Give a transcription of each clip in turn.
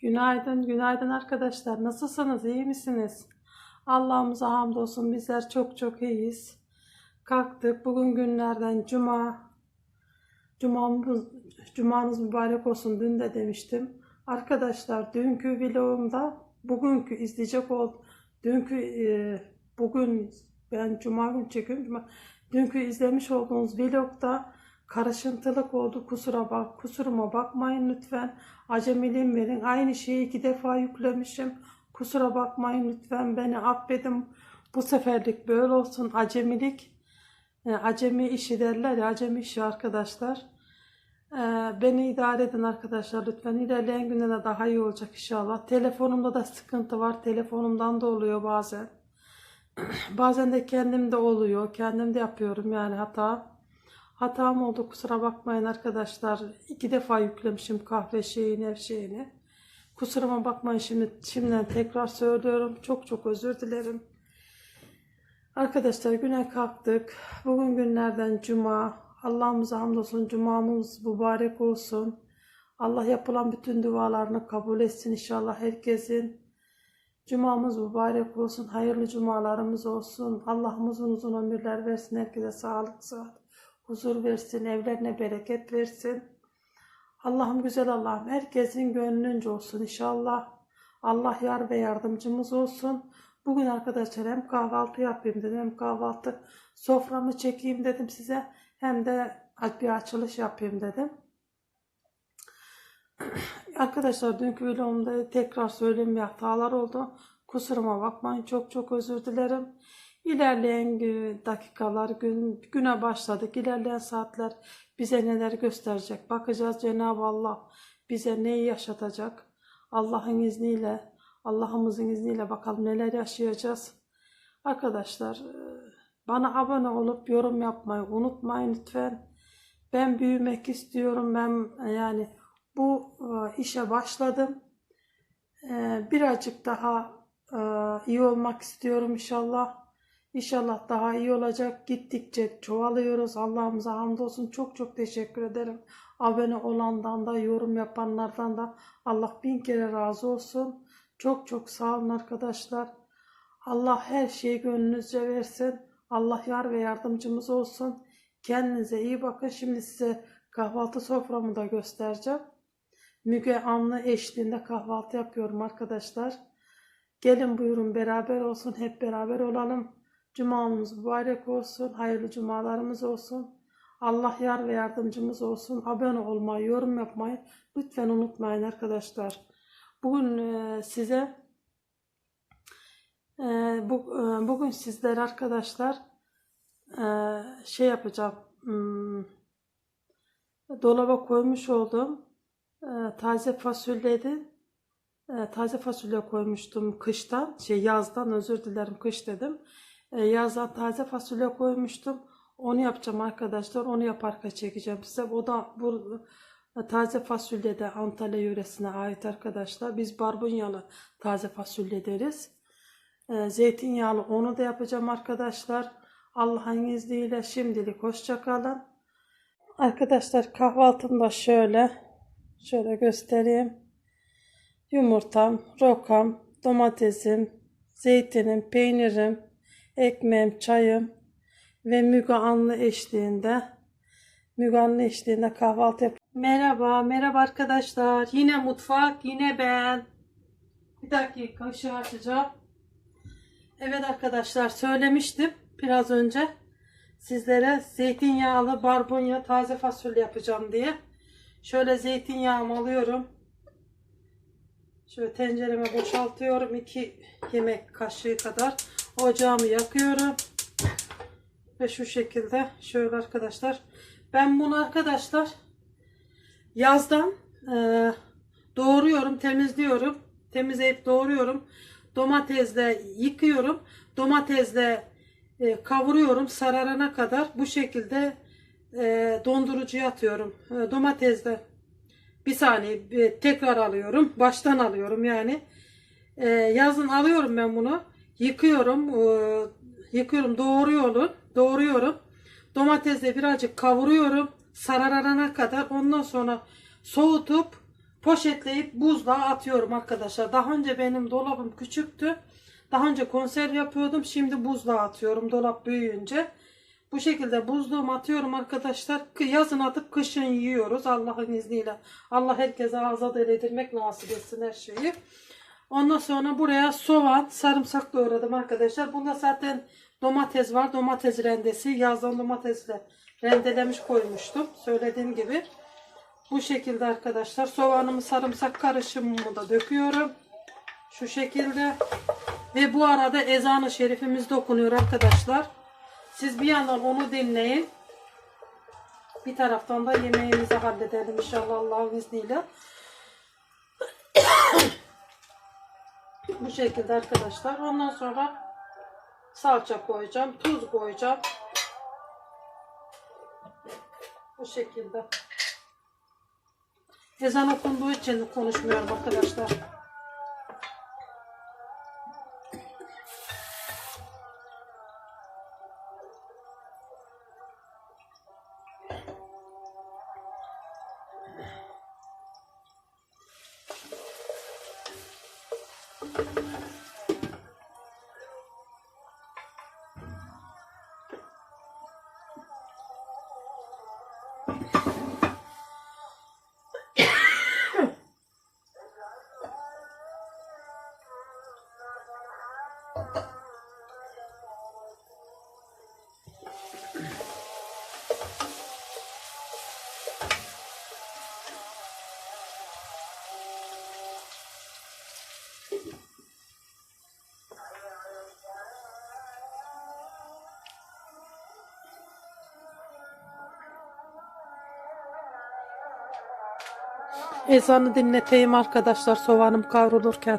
Günaydın, günaydın arkadaşlar. Nasılsınız? İyi misiniz? Allah'ımıza hamdolsun bizler çok çok iyiyiz. Kalktık. Bugün günlerden cuma. Cumamız, cumanız mübarek olsun. Dün de demiştim. Arkadaşlar dünkü vlogumda bugünkü izleyecek ol. Dünkü e, bugün ben cuma günü çekiyorum. Cuma, dünkü izlemiş olduğunuz vlogda karışıntılık oldu. Kusura bak, kusuruma bakmayın lütfen. Acemiliğim verin. Aynı şeyi iki defa yüklemişim. Kusura bakmayın lütfen. Beni affedin. Bu seferlik böyle olsun. Acemilik. e, acemi işi derler ya. Acemi işi arkadaşlar. E, beni idare edin arkadaşlar lütfen. İlerleyen günlerde daha iyi olacak inşallah. Telefonumda da sıkıntı var. Telefonumdan da oluyor bazen. bazen de kendimde oluyor. Kendim de yapıyorum yani hata. Hatam oldu kusura bakmayın arkadaşlar. İki defa yüklemişim kahve şeyini, ev şeyini. Kusuruma bakmayın şimdi şimdiden tekrar söylüyorum. Çok çok özür dilerim. Arkadaşlar güne kalktık. Bugün günlerden cuma. Allah'ımıza hamdolsun. Cumamız mübarek olsun. Allah yapılan bütün dualarını kabul etsin inşallah herkesin. Cumamız mübarek olsun. Hayırlı cumalarımız olsun. Allah'ımızın uzun ömürler versin. Herkese sağlık, sıhhat, huzur versin. Evlerine bereket versin. Allah'ım güzel Allah'ım herkesin gönlünce olsun inşallah. Allah yar ve yardımcımız olsun. Bugün arkadaşlar hem kahvaltı yapayım dedim hem kahvaltı soframı çekeyim dedim size. Hem de bir açılış yapayım dedim. Arkadaşlar dünkü vlogumda tekrar söyleyeyim hatalar oldu. Kusuruma bakmayın çok çok özür dilerim. İlerleyen dakikalar gün güne başladık. İlerleyen saatler bize neler gösterecek. Bakacağız Cenab-ı Allah bize neyi yaşatacak. Allah'ın izniyle, Allah'ımızın izniyle bakalım neler yaşayacağız. Arkadaşlar e, bana abone olup yorum yapmayı unutmayın lütfen. Ben büyümek istiyorum. Ben e, yani bu e, işe başladım. Birazcık daha iyi olmak istiyorum inşallah. İnşallah daha iyi olacak. Gittikçe çoğalıyoruz. Allah'ımıza hamdolsun. Çok çok teşekkür ederim. Abone olandan da, yorum yapanlardan da Allah bin kere razı olsun. Çok çok sağ olun arkadaşlar. Allah her şeyi gönlünüzce versin. Allah yar ve yardımcımız olsun. Kendinize iyi bakın. Şimdi size kahvaltı soframı da göstereceğim. Müge Anlı eşliğinde kahvaltı yapıyorum arkadaşlar. Gelin buyurun beraber olsun. Hep beraber olalım. Cumamız mübarek olsun. Hayırlı cumalarımız olsun. Allah yar ve yardımcımız olsun. Abone olmayı, yorum yapmayı lütfen unutmayın arkadaşlar. Bugün e, size e, e, bugün sizler arkadaşlar şey yapacağım. Hmm, dolaba koymuş olduğum taze fasulyedi. E, taze fasulye koymuştum kıştan, şey yazdan özür dilerim kış dedim. E, yazdan taze fasulye koymuştum. Onu yapacağım arkadaşlar. Onu yaparken çekeceğim size. O da bu e, taze fasulye de Antalya yöresine ait arkadaşlar. Biz barbunyalı taze fasulye deriz. E, zeytinyağlı onu da yapacağım arkadaşlar. Allah'ın izniyle şimdilik hoşça kalın. Arkadaşlar kahvaltım da şöyle. Şöyle göstereyim. Yumurtam, rokam, domatesim, zeytinim, peynirim, ekmeğim, çayım ve Müge Anlı eşliğinde Müge Anlı eşliğinde kahvaltı yap. Merhaba, merhaba arkadaşlar. Yine mutfak, yine ben. Bir dakika ışığı açacağım. Evet arkadaşlar söylemiştim biraz önce sizlere zeytinyağlı barbunya taze fasulye yapacağım diye. Şöyle zeytinyağımı alıyorum. Şöyle tencereme boşaltıyorum. 2 yemek kaşığı kadar. Ocağımı yakıyorum. Ve şu şekilde şöyle arkadaşlar. Ben bunu arkadaşlar yazdan e, doğruyorum, temizliyorum. Temizleyip doğruyorum. Domatesle yıkıyorum. Domatesle e, kavuruyorum sararana kadar. Bu şekilde e, dondurucuya atıyorum. E, domatesle bir saniye bir tekrar alıyorum. Baştan alıyorum yani. Ee, yazın alıyorum ben bunu. Yıkıyorum. e, yıkıyorum. Doğruyorum. Doğruyorum. Domatesle birazcık kavuruyorum. Sararana kadar. Ondan sonra soğutup poşetleyip buzluğa atıyorum arkadaşlar. Daha önce benim dolabım küçüktü. Daha önce konserve yapıyordum. Şimdi buzluğa atıyorum dolap büyüyünce. Bu şekilde buzluğuma atıyorum arkadaşlar. Yazın atıp kışın yiyoruz Allah'ın izniyle. Allah herkese azat ededirmek nasip etsin her şeyi. Ondan sonra buraya soğan, sarımsak doğradım arkadaşlar. Bunda zaten domates var. Domates rendesi. Yazdan domatesle rendelemiş koymuştum. Söylediğim gibi. Bu şekilde arkadaşlar. Soğanımı sarımsak karışımımı da döküyorum. Şu şekilde. Ve bu arada ezanı şerifimiz de okunuyor arkadaşlar. Siz bir yandan onu dinleyin. Bir taraftan da yemeğimizi halledelim inşallah Allah'ın izniyle. Bu şekilde arkadaşlar. Ondan sonra salça koyacağım. Tuz koyacağım. Bu şekilde. Ezan okunduğu için konuşmuyorum arkadaşlar. Ezanı dinleteyim arkadaşlar soğanım kavrulurken.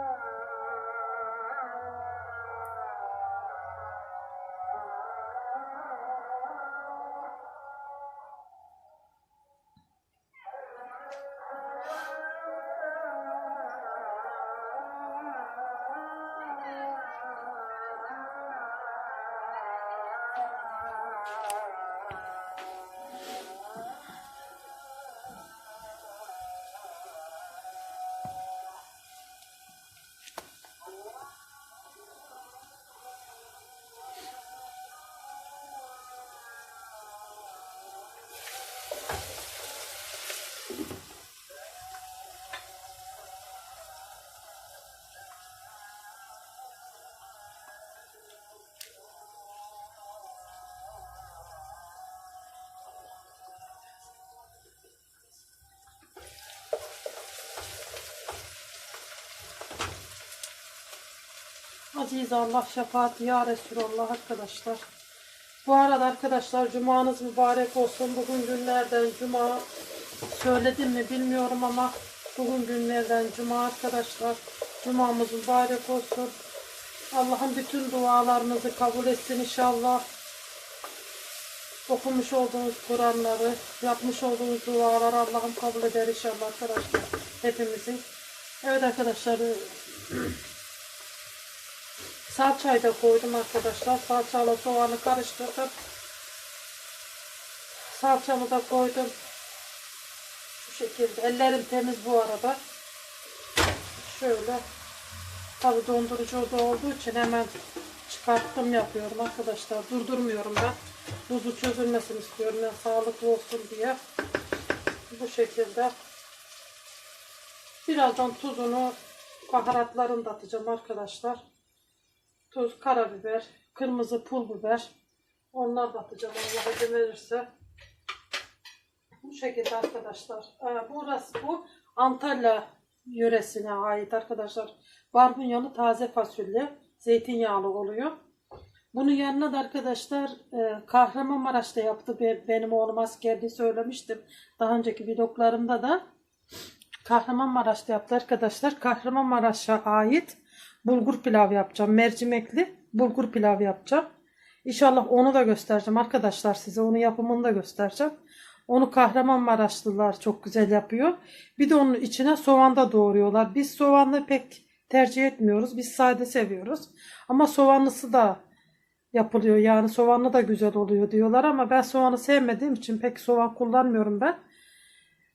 Aziz Allah şefaat ya Resulallah arkadaşlar. Bu arada arkadaşlar cumanız mübarek olsun. Bugün günlerden cuma söyledim mi bilmiyorum ama bugün günlerden cuma arkadaşlar. Cumamız mübarek olsun. Allah'ın bütün dualarınızı kabul etsin inşallah. Okumuş olduğunuz Kur'anları, yapmış olduğunuz duaları Allah'ım kabul eder inşallah arkadaşlar. Hepimizin. Evet arkadaşlar. Salçayı da koydum arkadaşlar. Salçayla soğanı karıştırdım. Salçamı da koydum. Şu şekilde. Ellerim temiz bu arada. Şöyle. Tabi dondurucu da olduğu için hemen çıkarttım yapıyorum arkadaşlar. Durdurmuyorum ben. Buzu çözülmesin istiyorum. Yani sağlıklı olsun diye. Bu şekilde. Birazdan tuzunu, baharatlarını da atacağım arkadaşlar tuz, karabiber, kırmızı pul biber. Onlar da atacağım Allah izin verirse. Bu şekilde arkadaşlar. Ee, burası bu Antalya yöresine ait arkadaşlar. Barbunyalı taze fasulye. Zeytinyağlı oluyor. Bunun yanına da arkadaşlar e, Kahramanmaraş'ta yaptı. Be- Benim oğlum askerliği söylemiştim. Daha önceki vloglarımda da. Kahramanmaraş'ta yaptı arkadaşlar. Kahramanmaraş'a ait bulgur pilav yapacağım. Mercimekli bulgur pilav yapacağım. İnşallah onu da göstereceğim arkadaşlar size. Onu yapımını da göstereceğim. Onu Kahramanmaraşlılar çok güzel yapıyor. Bir de onun içine soğan da doğruyorlar. Biz soğanlı pek tercih etmiyoruz. Biz sade seviyoruz. Ama soğanlısı da yapılıyor. Yani soğanlı da güzel oluyor diyorlar ama ben soğanı sevmediğim için pek soğan kullanmıyorum ben.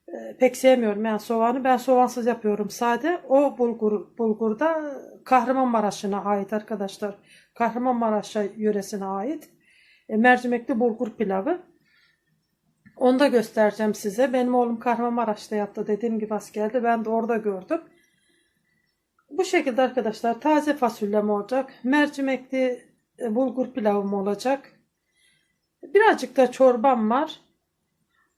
Ee, pek sevmiyorum yani soğanı. Ben soğansız yapıyorum sade. O bulgur bulgurda Kahramanmaraş'ına ait arkadaşlar. Kahramanmaraş yöresine ait. E, mercimekli bulgur pilavı. Onu da göstereceğim size. Benim oğlum Kahramanmaraş'ta yaptı. Dediğim gibi askerde. Ben de orada gördüm. Bu şekilde arkadaşlar taze fasulyem olacak. Mercimekli e, bulgur pilavım olacak. Birazcık da çorbam var.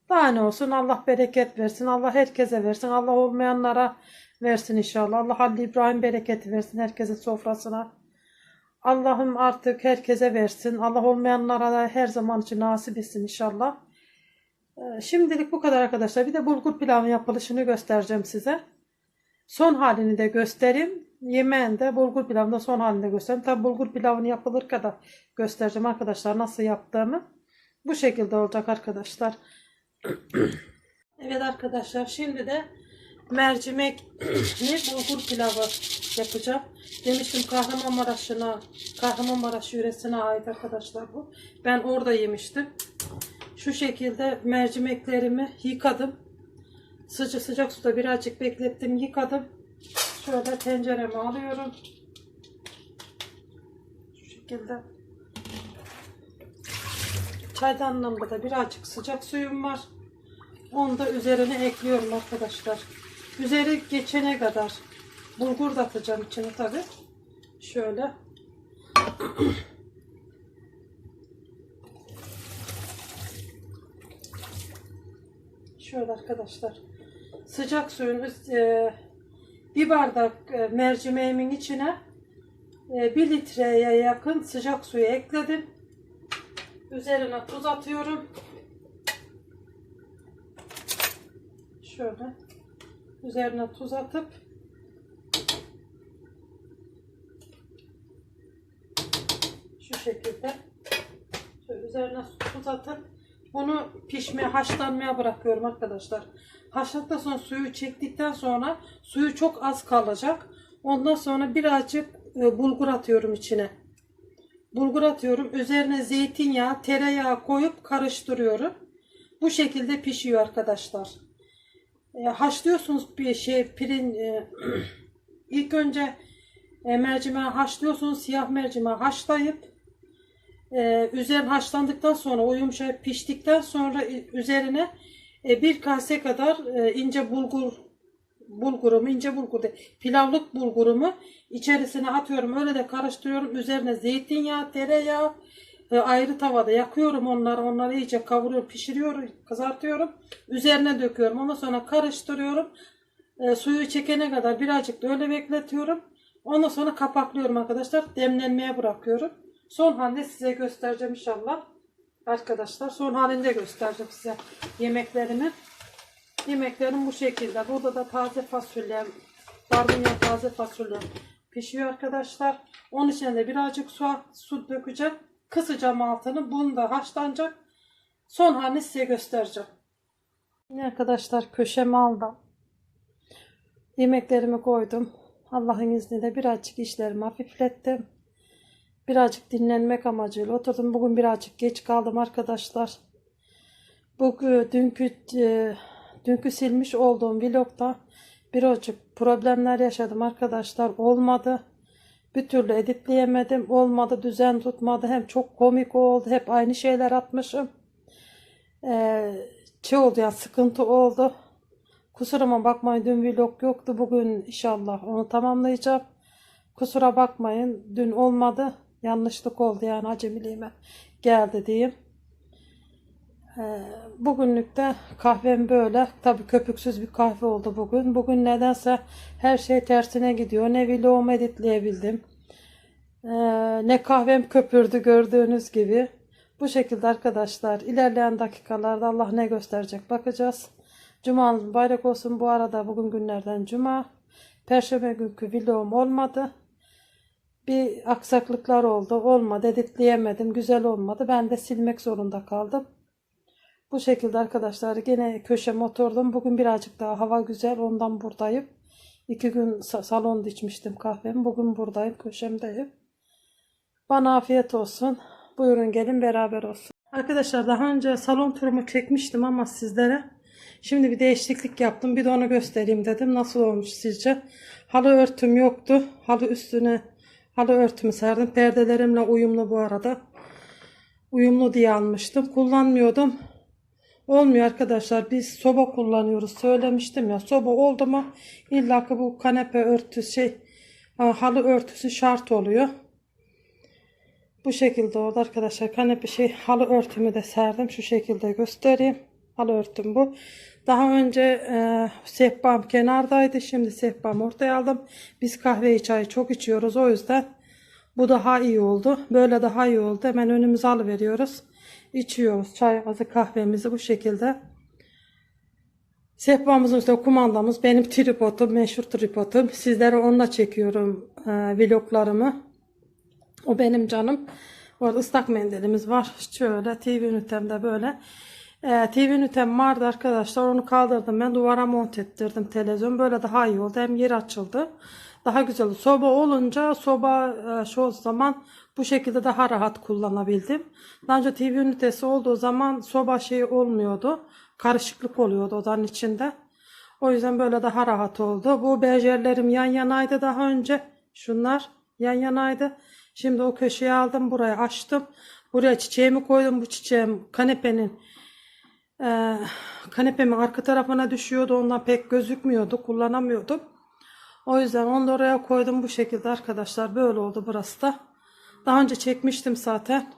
Daha ne olsun Allah bereket versin. Allah herkese versin. Allah olmayanlara versin inşallah. Allah Halil İbrahim bereketi versin herkesin sofrasına. Allah'ım artık herkese versin. Allah olmayanlara da her zaman için nasip etsin inşallah. Ee, Şimdilik bu kadar arkadaşlar. Bir de bulgur pilavın yapılışını göstereceğim size. Son halini de göstereyim. Yemeğin de bulgur pilavını da son halini göstereyim. Tabi bulgur pilavını yapılırken da göstereceğim arkadaşlar nasıl yaptığımı. Bu şekilde olacak arkadaşlar. Evet arkadaşlar şimdi de mercimekli bulgur pilavı yapacağım. Demiştim Kahramanmaraş'ına, Kahramanmaraş yöresine ait arkadaşlar bu. Ben orada yemiştim. Şu şekilde mercimeklerimi yıkadım. Sıcak sıcak suda birazcık beklettim, yıkadım. Şöyle tencereme alıyorum. Şu şekilde. Çaydanlığımda da birazcık sıcak suyum var. Onu da üzerine ekliyorum arkadaşlar. Üzeri geçene kadar bulgur da atacağım içine tabi. Şöyle. Şöyle arkadaşlar. Sıcak suyun e, bir bardak e, mercimeğimin içine e, bir litreye yakın sıcak suyu ekledim. Üzerine tuz atıyorum. Şöyle. Üzerine tuz atıp şu şekilde şöyle üzerine tuz atıp bunu pişmeye, haşlanmaya bırakıyorum arkadaşlar. Haşladıktan sonra suyu çektikten sonra suyu çok az kalacak. Ondan sonra birazcık e, bulgur atıyorum içine. Bulgur atıyorum. Üzerine zeytinyağı, tereyağı koyup karıştırıyorum. Bu şekilde pişiyor arkadaşlar. E, haşlıyorsunuz bir şey pirin e, ilk önce e, mercimeği haşlıyorsunuz. Siyah mercimeği haşlayıp ee, üzerine haşlandıktan sonra o yumuşak piştikten sonra üzerine e, bir kase kadar e, ince bulgur bulgurumu ince bulgur değil, pilavlık bulgurumu içerisine atıyorum öyle de karıştırıyorum. Üzerine zeytinyağı tereyağı e, ayrı tavada yakıyorum onları. Onları iyice kavuruyorum pişiriyorum kızartıyorum. Üzerine döküyorum. Ondan sonra karıştırıyorum. E, suyu çekene kadar birazcık da öyle bekletiyorum. Ondan sonra kapaklıyorum arkadaşlar. Demlenmeye bırakıyorum. Son halini size göstereceğim inşallah. Arkadaşlar son halini de göstereceğim size yemeklerimi. Yemeklerim bu şekilde. Burada da taze fasulyem, barbunya taze fasulyem pişiyor arkadaşlar. Onun içine de birazcık su, su dökeceğim. Kısacağım altını. Bunu da haşlanacak. Son halini size göstereceğim. Yine arkadaşlar köşeme aldım. Yemeklerimi koydum. Allah'ın izniyle birazcık işlerimi hafiflettim. Birazcık dinlenmek amacıyla oturdum. Bugün birazcık geç kaldım arkadaşlar. Bugün dünkü e, dünkü silmiş olduğum vlogda birazcık problemler yaşadım arkadaşlar. Olmadı. Bir türlü editleyemedim. Olmadı. Düzen tutmadı. Hem çok komik oldu. Hep aynı şeyler atmışım. Ee, şey oldu yani sıkıntı oldu. Kusuruma bakmayın dün vlog yoktu. Bugün inşallah onu tamamlayacağım. Kusura bakmayın. Dün olmadı. Yanlışlık oldu yani acemiliğime geldi diyeyim. Ee, bugünlük de kahvem böyle. Tabi köpüksüz bir kahve oldu bugün. Bugün nedense her şey tersine gidiyor. Ne vlogumu editleyebildim. Ee, ne kahvem köpürdü gördüğünüz gibi. Bu şekilde arkadaşlar ilerleyen dakikalarda Allah ne gösterecek bakacağız. Cuma bayrak olsun bu arada bugün günlerden cuma. Perşembe günkü vlogum olmadı. Bir aksaklıklar oldu. Olmadı. Editleyemedim. Güzel olmadı. Ben de silmek zorunda kaldım. Bu şekilde arkadaşlar gene köşeme oturdum. Bugün birazcık daha hava güzel. Ondan buradayım. İki gün sa- salonda içmiştim kahvemi. Bugün buradayım. Köşemdeyim. Bana afiyet olsun. Buyurun gelin beraber olsun. Arkadaşlar daha önce salon turumu çekmiştim ama sizlere. Şimdi bir değişiklik yaptım. Bir de onu göstereyim dedim. Nasıl olmuş sizce? Halı örtüm yoktu. Halı üstüne halı örtümü serdim. Perdelerimle uyumlu bu arada. Uyumlu diye almıştım. Kullanmıyordum. Olmuyor arkadaşlar. Biz soba kullanıyoruz. Söylemiştim ya. Soba oldu mu illa ki bu kanepe örtüsü şey halı örtüsü şart oluyor. Bu şekilde oldu arkadaşlar. Kanepe şey halı örtümü de serdim. Şu şekilde göstereyim. Halı örtüm bu. Daha önce e, sehpam kenardaydı. Şimdi sehpam ortaya aldım. Biz kahveyi çayı çok içiyoruz. O yüzden bu daha iyi oldu. Böyle daha iyi oldu. Hemen önümüze alıveriyoruz. İçiyoruz çayımızı kahvemizi bu şekilde. Sehpamızın üstünde kumandamız. Benim tripodum, meşhur tripodum. Sizlere onunla çekiyorum e, vloglarımı. O benim canım. Bu arada ıslak mendilimiz var. Şöyle TV ünitemde böyle. Ee, TV ünitem vardı arkadaşlar. Onu kaldırdım. Ben duvara monte ettirdim televizyon. Böyle daha iyi oldu. Hem yer açıldı. Daha güzel. Soba olunca soba e, şu zaman bu şekilde daha rahat kullanabildim. Daha önce TV ünitesi olduğu zaman soba şeyi olmuyordu. Karışıklık oluyordu odanın içinde. O yüzden böyle daha rahat oldu. Bu berjerlerim yan yanaydı daha önce. Şunlar yan yanaydı. Şimdi o köşeye aldım. Buraya açtım. Buraya çiçeğimi koydum. Bu çiçeğim kanepenin e, kanepemin arka tarafına düşüyordu. Ondan pek gözükmüyordu. Kullanamıyordum. O yüzden onu da oraya koydum bu şekilde arkadaşlar. Böyle oldu burası da. Daha önce çekmiştim zaten.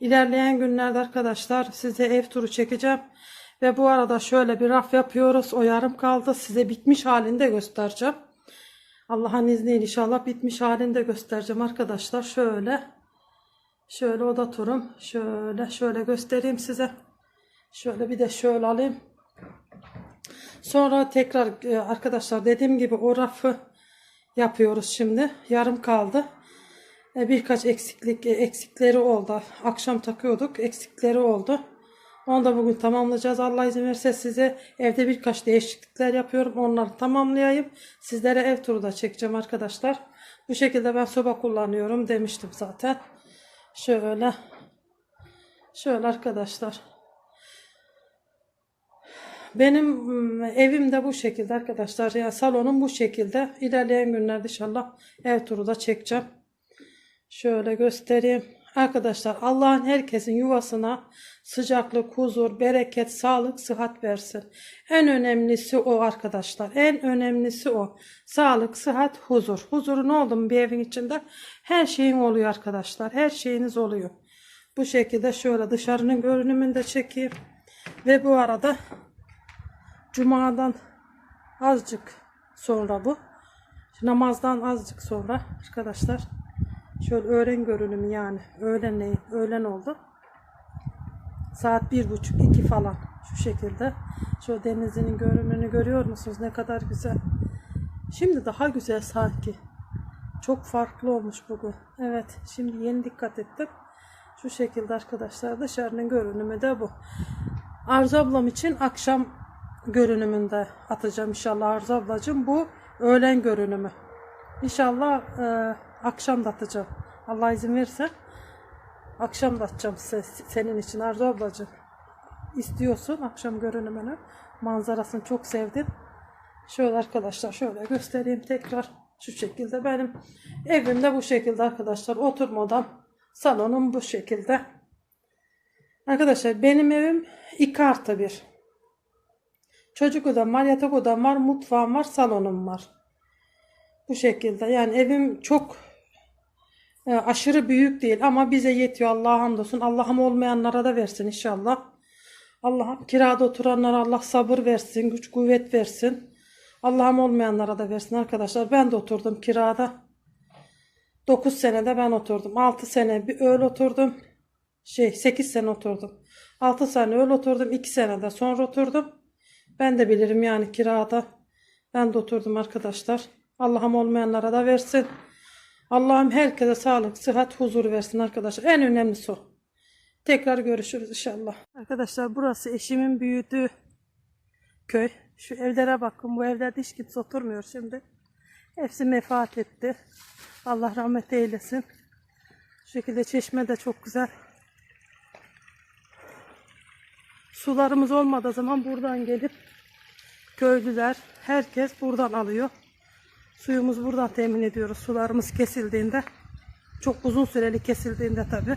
İlerleyen günlerde arkadaşlar size ev turu çekeceğim. Ve bu arada şöyle bir raf yapıyoruz. O yarım kaldı. Size bitmiş halinde göstereceğim. Allah'ın izniyle inşallah bitmiş halinde göstereceğim arkadaşlar. Şöyle. Şöyle oda turum. Şöyle şöyle göstereyim size. Şöyle bir de şöyle alayım. Sonra tekrar e, arkadaşlar dediğim gibi o rafı yapıyoruz şimdi. Yarım kaldı. E, Birkaç eksiklik e, eksikleri oldu. Akşam takıyorduk. Eksikleri oldu. Onu da bugün tamamlayacağız. Allah izin verirse size evde birkaç değişiklikler yapıyorum. Onları tamamlayayım. Sizlere ev turu da çekeceğim arkadaşlar. Bu şekilde ben soba kullanıyorum demiştim zaten. Şöyle. Şöyle arkadaşlar. Benim mm, evim de bu şekilde arkadaşlar. Ya salonum bu şekilde. İlerleyen günlerde inşallah ev turu da çekeceğim. Şöyle göstereyim. Arkadaşlar Allah'ın herkesin yuvasına sıcaklık, huzur, bereket, sağlık, sıhhat versin. En önemlisi o arkadaşlar. En önemlisi o. Sağlık, sıhhat, huzur. Huzurun oldu mu bir evin içinde her şeyin oluyor arkadaşlar. Her şeyiniz oluyor. Bu şekilde şöyle dışarının görünümünü de çekeyim. Ve bu arada Cuma'dan azıcık sonra bu. Namazdan azıcık sonra arkadaşlar şöyle öğlen görünümü yani öğlenleyin öğlen oldu. Saat bir buçuk iki falan şu şekilde. Şu denizinin görünümünü görüyor musunuz? Ne kadar güzel. Şimdi daha güzel sanki. Çok farklı olmuş bugün. Evet şimdi yeni dikkat ettim. Şu şekilde arkadaşlar dışarının görünümü de bu. Arzu ablam için akşam görünümünde atacağım inşallah Arzu ablacığım. Bu öğlen görünümü. İnşallah e, akşam da atacağım. Allah izin verirse akşam da atacağım size, senin için Arzu ablacığım. İstiyorsun akşam görünümünü. Manzarasını çok sevdim. Şöyle arkadaşlar şöyle göstereyim tekrar. Şu şekilde benim evim de bu şekilde arkadaşlar. Oturma odam, salonum bu şekilde. Arkadaşlar benim evim 2 artı 1. Çocuk odam var, yatak odam var, mutfağım var, salonum var. Bu şekilde. Yani evim çok e, aşırı büyük değil ama bize yetiyor. Allah'a hamdolsun. Allah'ım olmayanlara da versin inşallah. Allah'ım kirada oturanlara Allah sabır versin, güç kuvvet versin. Allah'ım olmayanlara da versin arkadaşlar. Ben de oturdum kirada. 9 senede ben oturdum. 6 sene bir öyle oturdum. Şey 8 sene oturdum. 6 sene öyle oturdum. 2 senede sonra oturdum. Ben de bilirim yani kirada. Ben de oturdum arkadaşlar. Allah'ım olmayanlara da versin. Allah'ım herkese sağlık, sıhhat, huzur versin arkadaşlar. En önemlisi o. Tekrar görüşürüz inşallah. Arkadaşlar burası eşimin büyüdüğü köy. Şu evlere bakın. Bu evlerde hiç kimse oturmuyor şimdi. Hepsi vefat etti. Allah rahmet eylesin. Şu şekilde çeşme de çok güzel. Sularımız olmadığı zaman buradan gelip köylüler, herkes buradan alıyor. Suyumuz buradan temin ediyoruz. Sularımız kesildiğinde. Çok uzun süreli kesildiğinde tabi.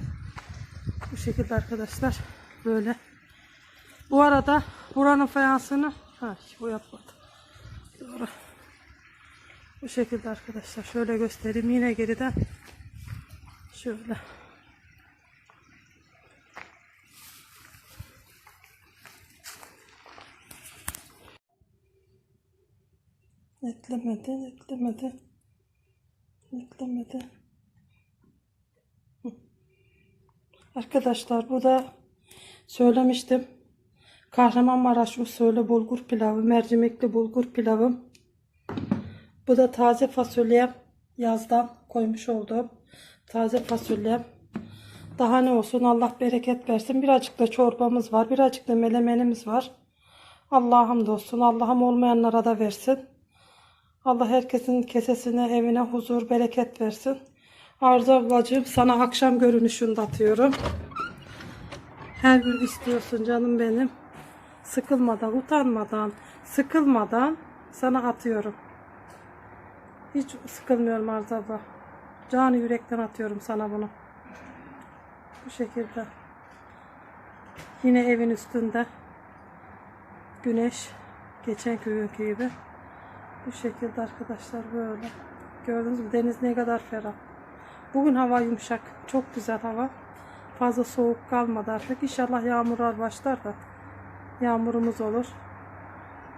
Bu şekilde arkadaşlar. Böyle. Bu arada buranın fayansını ha bu yapmadı. Doğru. Bu şekilde arkadaşlar. Şöyle göstereyim. Yine geriden. Şöyle. Netlemedi, netlemedi. Netlemedi. Arkadaşlar bu da söylemiştim. Kahramanmaraş usulü bulgur pilavı, mercimekli bulgur pilavım. Bu da taze fasulye yazdan koymuş olduğum taze fasulye. Daha ne olsun Allah bereket versin. Birazcık da çorbamız var. Birazcık da melemenimiz var. Allah'a hamdolsun. Allah'ım olmayanlara da versin. Allah herkesin kesesine, evine huzur, bereket versin. Arzu ablacığım sana akşam görünüşünü atıyorum. Her gün istiyorsun canım benim. Sıkılmadan, utanmadan, sıkılmadan sana atıyorum. Hiç sıkılmıyorum Arzu abla. Canı yürekten atıyorum sana bunu. Bu şekilde. Yine evin üstünde. Güneş. Geçen günkü gibi. Bu şekilde arkadaşlar böyle. Gördünüz mü deniz ne kadar ferah. Bugün hava yumuşak. Çok güzel hava. Fazla soğuk kalmadı artık. İnşallah yağmurlar başlar da yağmurumuz olur.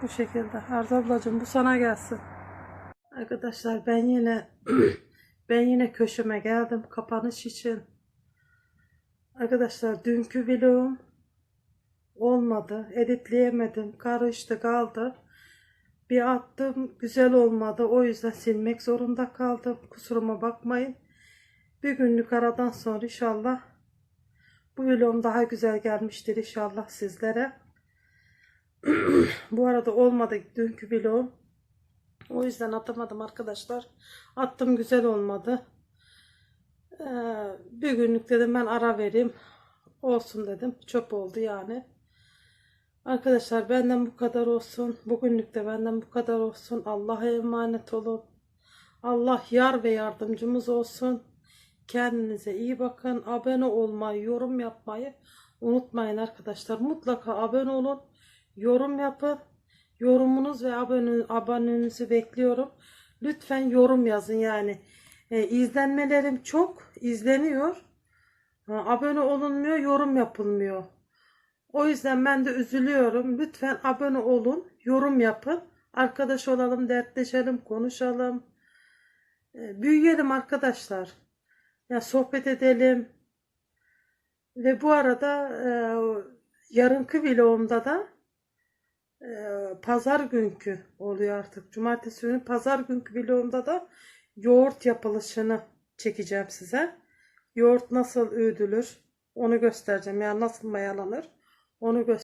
Bu şekilde. Arzu ablacığım bu sana gelsin. Arkadaşlar ben yine ben yine köşeme geldim kapanış için. Arkadaşlar dünkü vlogum olmadı. Editleyemedim. Karıştı kaldı. Bir attım güzel olmadı. O yüzden silmek zorunda kaldım. Kusuruma bakmayın. Bir günlük aradan sonra inşallah bu vlogum daha güzel gelmiştir inşallah sizlere. bu arada olmadı dünkü vlogum. O yüzden atamadım arkadaşlar. Attım güzel olmadı. Ee, bir günlük dedim ben ara vereyim. Olsun dedim. Çöp oldu yani. Arkadaşlar benden bu kadar olsun. Bugünlük de benden bu kadar olsun. Allah'a emanet olun. Allah yar ve yardımcımız olsun. Kendinize iyi bakın. Abone olmayı, yorum yapmayı unutmayın arkadaşlar. Mutlaka abone olun. Yorum yapın. Yorumunuz ve abone, abonenizi bekliyorum. Lütfen yorum yazın yani. E, izlenmelerim çok izleniyor. Abone olunmuyor, yorum yapılmıyor. O yüzden ben de üzülüyorum. Lütfen abone olun, yorum yapın. Arkadaş olalım, dertleşelim, konuşalım. E, büyüyelim arkadaşlar. Ya sohbet edelim. Ve bu arada e, yarınki vlogumda da e, pazar günkü oluyor artık. Cumartesi günü pazar günkü vlogumda da yoğurt yapılışını çekeceğim size. Yoğurt nasıl öğüdülür onu göstereceğim. Yani nasıl mayalanır onu göstereceğim.